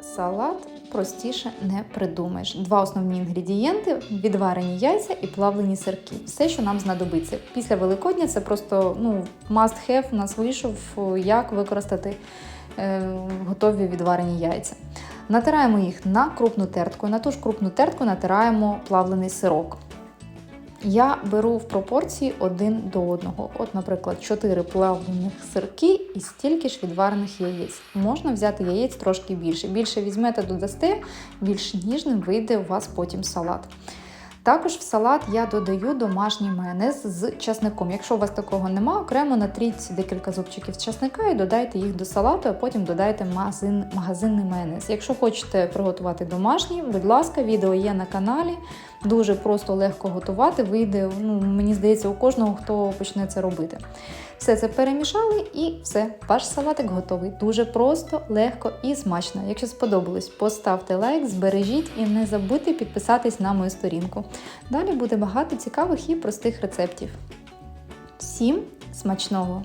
Салат простіше не придумаєш. Два основні інгредієнти: відварені яйця і плавлені сирки. Все, що нам знадобиться. Після Великодня це просто ну, must have у нас вийшов, як використати е, готові відварені яйця. Натираємо їх на крупну тертку. На ту ж крупну тертку натираємо плавлений сирок. Я беру в пропорції один до одного. От, наприклад, 4 плавлених сирки і стільки ж відварених яєць. Можна взяти яєць трошки більше. Більше візьмете, додасте, більш ніжним вийде у вас потім салат. Також в салат я додаю домашній майонез з часником. Якщо у вас такого нема, окремо натріть декілька зубчиків часника і додайте їх до салату, а потім додайте магазин, магазинний майонез. Якщо хочете приготувати домашній, будь ласка, відео є на каналі. Дуже просто легко готувати. Вийде, ну, мені здається, у кожного, хто почне це робити. Все це перемішали і все, ваш салатик готовий. Дуже просто, легко і смачно. Якщо сподобалось, поставте лайк, збережіть і не забудьте підписатись на мою сторінку. Далі буде багато цікавих і простих рецептів. Всім смачного!